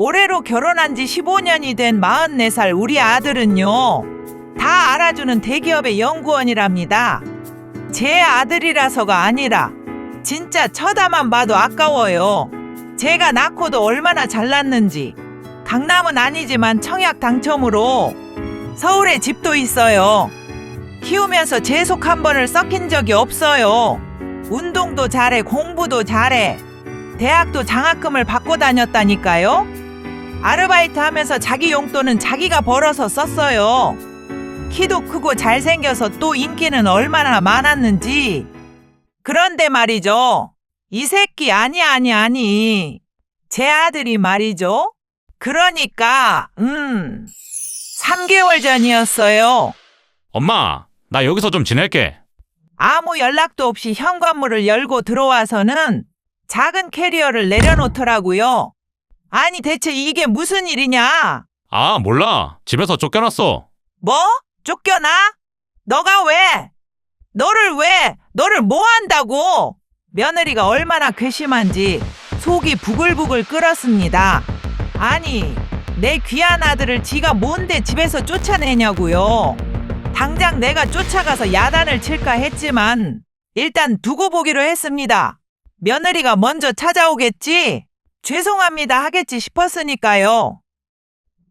올해로 결혼한 지 15년이 된 44살 우리 아들은요. 다 알아주는 대기업의 연구원이랍니다. 제 아들이라서가 아니라 진짜 쳐다만 봐도 아까워요. 제가 낳고도 얼마나 잘났는지. 강남은 아니지만 청약 당첨으로 서울에 집도 있어요. 키우면서 재속 한 번을 썩힌 적이 없어요. 운동도 잘해, 공부도 잘해. 대학도 장학금을 받고 다녔다니까요. 아르바이트 하면서 자기 용돈은 자기가 벌어서 썼어요. 키도 크고 잘생겨서 또 인기는 얼마나 많았는지. 그런데 말이죠. 이 새끼 아니 아니 아니. 제 아들이 말이죠. 그러니까 음 3개월 전이었어요. 엄마, 나 여기서 좀 지낼게. 아무 연락도 없이 현관문을 열고 들어와서는 작은 캐리어를 내려놓더라고요. 아니 대체 이게 무슨 일이냐? 아, 몰라. 집에서 쫓겨났어. 뭐? 쫓겨나? 너가 왜? 너를 왜? 너를 뭐 한다고? 며느리가 얼마나 괘씸한지 속이 부글부글 끓었습니다. 아니, 내 귀한 아들을 지가 뭔데 집에서 쫓아내냐고요. 당장 내가 쫓아가서 야단을 칠까 했지만 일단 두고 보기로 했습니다. 며느리가 먼저 찾아오겠지? 죄송합니다 하겠지 싶었으니까요.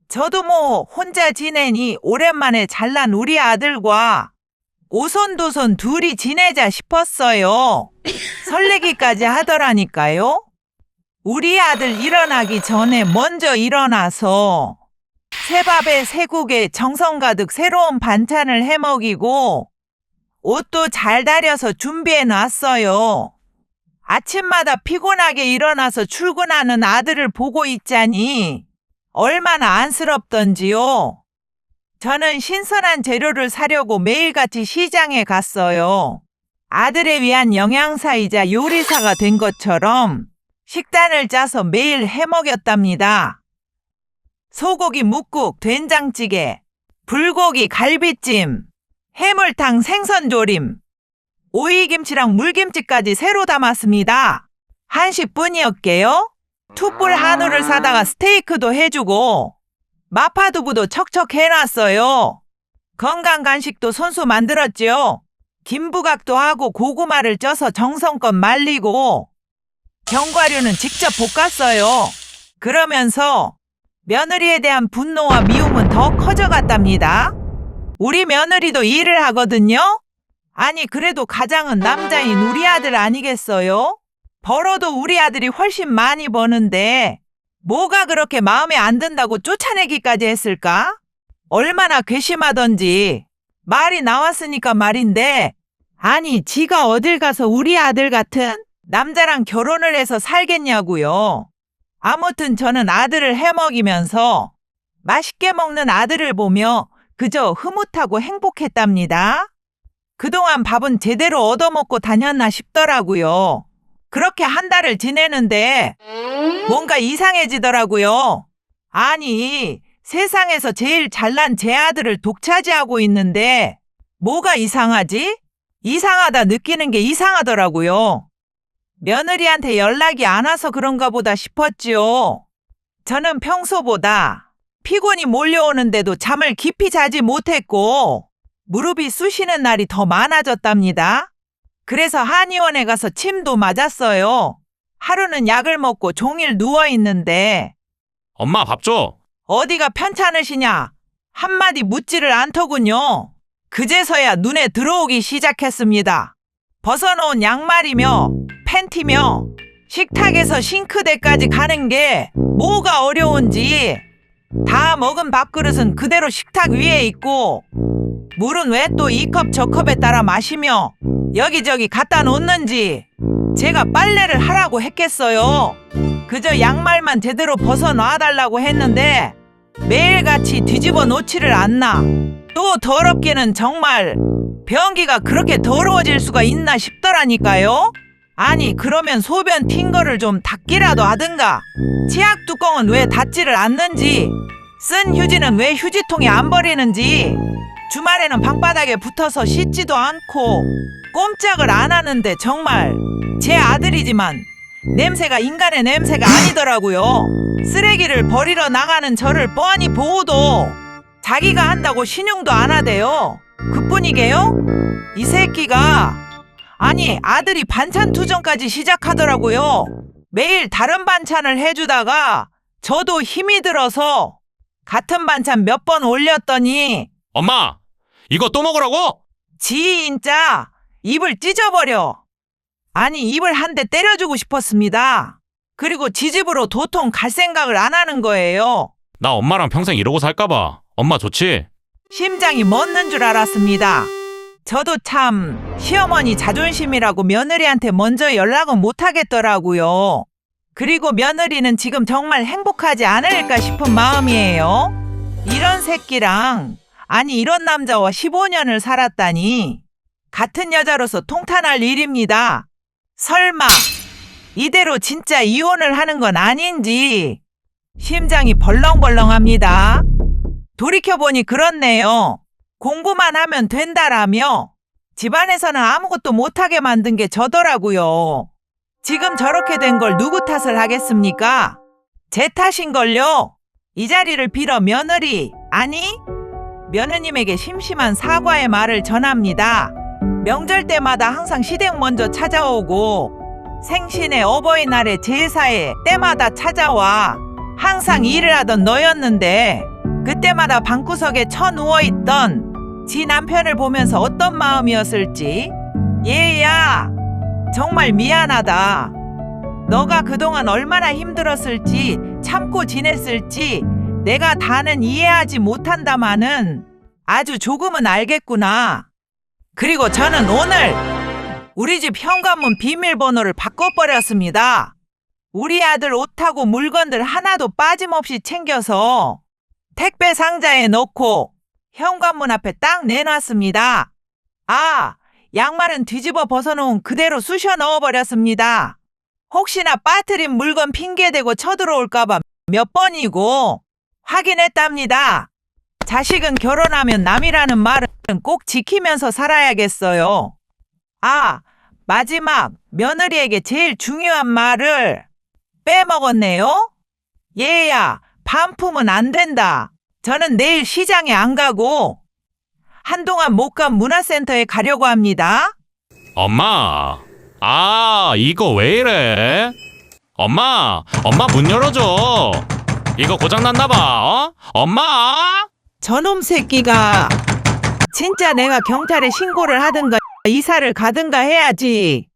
저도 뭐 혼자 지내니 오랜만에 잘난 우리 아들과 오손도손 둘이 지내자 싶었어요. 설레기까지 하더라니까요. 우리 아들 일어나기 전에 먼저 일어나서 새밥에 새국에 정성 가득 새로운 반찬을 해 먹이고 옷도 잘 다려서 준비해 놨어요. 아침마다 피곤하게 일어나서 출근하는 아들을 보고 있자니 얼마나 안쓰럽던지요. 저는 신선한 재료를 사려고 매일같이 시장에 갔어요. 아들에 위한 영양사이자 요리사가 된 것처럼 식단을 짜서 매일 해 먹였답니다. 소고기 묵국, 된장찌개, 불고기 갈비찜, 해물탕 생선조림, 오이김치랑 물김치까지 새로 담았습니다. 한식뿐이었게요. 툭불 한우를 사다가 스테이크도 해주고 마파두부도 척척 해놨어요. 건강 간식도 손수 만들었지요. 김부각도 하고 고구마를 쪄서 정성껏 말리고 견과류는 직접 볶았어요. 그러면서 며느리에 대한 분노와 미움은 더 커져갔답니다. 우리 며느리도 일을 하거든요. 아니 그래도 가장은 남자인 우리 아들 아니겠어요? 벌어도 우리 아들이 훨씬 많이 버는데 뭐가 그렇게 마음에 안 든다고 쫓아내기까지 했을까? 얼마나 괘씸하던지 말이 나왔으니까 말인데 아니 지가 어딜 가서 우리 아들 같은 남자랑 결혼을 해서 살겠냐고요. 아무튼 저는 아들을 해먹이면서 맛있게 먹는 아들을 보며 그저 흐뭇하고 행복했답니다. 그동안 밥은 제대로 얻어먹고 다녔나 싶더라고요. 그렇게 한 달을 지내는데 뭔가 이상해지더라고요. 아니, 세상에서 제일 잘난 제 아들을 독차지하고 있는데 뭐가 이상하지? 이상하다 느끼는 게 이상하더라고요. 며느리한테 연락이 안 와서 그런가 보다 싶었지요. 저는 평소보다 피곤이 몰려오는데도 잠을 깊이 자지 못했고 무릎이 쑤시는 날이 더 많아졌답니다. 그래서 한의원에 가서 침도 맞았어요. 하루는 약을 먹고 종일 누워 있는데 엄마 밥 줘. 어디가 편찮으시냐? 한마디 묻지를 않더군요. 그제서야 눈에 들어오기 시작했습니다. 벗어놓은 양말이며 팬티며 식탁에서 싱크대까지 가는 게 뭐가 어려운지 다 먹은 밥그릇은 그대로 식탁 위에 있고 물은 왜 또 이 컵 저 컵에 따라 마시며 여기저기 갖다 놓는지 제가 빨래를 하라고 했겠어요. 그저 양말만 제대로 벗어 놔 달라고 했는데 매일같이 뒤집어 놓지를 않나. 또 더럽게는 정말 변기가 그렇게 더러워질 수가 있나 싶더라니까요. 아니 그러면 소변 튄 거를 좀 닦기라도 하든가. 치약 뚜껑은 왜 닫지를 않는지. 쓴 휴지는 왜 휴지통에 안 버리는지. 주말에는 방바닥에 붙어서 씻지도 않고 꼼짝을 안 하는데 정말 제 아들이지만 냄새가 인간의 냄새가 아니더라고요. 쓰레기를 버리러 나가는 저를 뻔히 보고도 자기가 한다고 신용도 안 하대요. 그뿐이게요? 이 새끼가 아니 아들이 반찬 투정까지 시작하더라고요. 매일 다른 반찬을 해주다가 저도 힘이 들어서 같은 반찬 몇 번 올렸더니 엄마, 이거 또 먹으라고? 지인자 입을 찢어버려. 아니 입을 한 대 때려주고 싶었습니다. 그리고 지집으로 도통 갈 생각을 안 하는 거예요. 나 엄마랑 평생 이러고 살까봐. 엄마 좋지? 심장이 멎는 줄 알았습니다. 저도 참 시어머니 자존심이라고 며느리한테 먼저 연락은 못 하겠더라고요. 그리고 며느리는 지금 정말 행복하지 않을까 싶은 마음이에요. 이런 새끼랑 아니 이런 남자와 15년을 살았다니 같은 여자로서 통탄할 일입니다. 설마 이대로 진짜 이혼을 하는 건 아닌지 심장이 벌렁벌렁합니다. 돌이켜보니 그렇네요. 공부만 하면 된다라며 집안에서는 아무것도 못하게 만든 게 저더라고요. 지금 저렇게 된 걸 누구 탓을 하겠습니까? 제 탓인걸요. 이 자리를 빌어 며느리, 아니? 며느님에게 심심한 사과의 말을 전합니다. 명절 때마다 항상 시댁 먼저 찾아오고 생신에 어버이날에 제사에 때마다 찾아와 항상 일을 하던 너였는데 그때마다 방구석에 쳐 누워 있던 지 남편을 보면서 어떤 마음이었을지. 얘야 정말 미안하다. 너가 그동안 얼마나 힘들었을지 참고 지냈을지 내가 다는 이해하지 못한다마는 아주 조금은 알겠구나. 그리고 저는 오늘 우리 집 현관문 비밀번호를 바꿔버렸습니다. 우리 아들 옷하고 물건들 하나도 빠짐없이 챙겨서 택배 상자에 넣고 현관문 앞에 딱 내놨습니다. 아, 양말은 뒤집어 벗어놓은 그대로 쑤셔 넣어버렸습니다. 혹시나 빠뜨린 물건 핑계대고 쳐들어올까봐 몇 번이고 확인했답니다. 자식은 결혼하면 남이라는 말은 꼭 지키면서 살아야겠어요. 아, 마지막 며느리에게 제일 중요한 말을 빼먹었네요. 얘야, 반품은 안 된다. 저는 내일 시장에 안 가고 한동안 못 간 문화센터에 가려고 합니다. 엄마. 아, 이거 왜 이래? 엄마, 엄마 문 열어줘. 이거 고장 났나 봐, 어? 엄마! 저놈 새끼가 진짜 내가 경찰에 신고를 하든가 이사를 가든가 해야지.